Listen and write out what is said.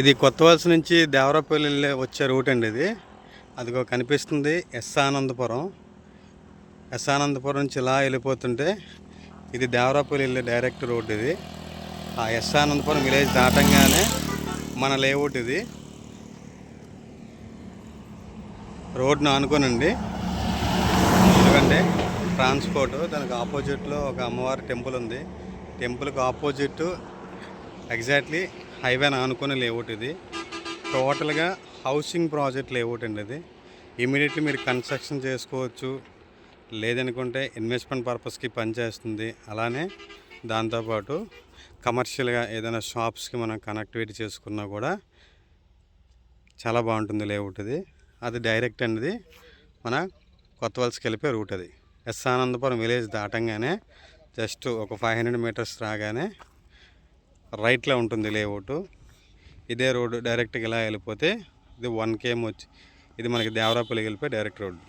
ఇది కొత్త వలస నుంచి దేవరాపల్లి వెళ్ళే వచ్చే రూట్ అండి ఇది. అదిగో కనిపిస్తుంది ఎస్ ఆనందపురం ఎస్ ఆనందపురం నుంచి ఇలా వెళ్ళిపోతుంటే ఇది దేవరాపల్లి వెళ్ళే డైరెక్ట్ రోడ్ ఇది. ఆ ఎస్ ఆనందపురం విలేజ్ దాటంగానే మన లేఅవుట్ ఇది. రోడ్ను ఆనుకోనండి. ఎందుకంటే ట్రాన్స్పోర్ట్ దానికి ఆపోజిట్లో ఒక అమ్మవారి టెంపుల్ ఉంది. టెంపుల్కి ఆపోజిట్ ఎగ్జాక్ట్లీ హైవేని ఆనుకుని లేఅవుట్ ఇది. టోటల్గా హౌసింగ్ ప్రాజెక్ట్ లేఅవుట్ అండి ఇది. ఇమీడియట్లీ మీరు కన్స్ట్రక్షన్ చేసుకోవచ్చు. లేదనుకుంటే ఇన్వెస్ట్మెంట్ పర్పస్కి పనిచేస్తుంది అలానే దాంతోపాటు కమర్షియల్గా ఏదైనా షాప్స్కి మనం కనెక్టివిటీ చేసుకున్నా కూడా చాలా బాగుంటుంది లేఅవుట్ ఇది. అది డైరెక్ట్ అనేది మన కొత్త వలసకి వెళ్ళిపోయే రూట్ అది. ఎస్ ఆనందపురం విలేజ్ దాటంగానే జస్ట్ ఒక ఫైవ్ హండ్రెడ్ మీటర్స్ రాగానే రైట్లో ఉంటుంది లేఅవుట్. ఇదే రోడ్డు డైరెక్ట్గా ఇలా వెళ్ళిపోతే ఇది వన్ కేఎం వచ్చి ఇది మనకి దేవరాపల్లి వెళ్ళిపోయి డైరెక్ట్ రోడ్డు.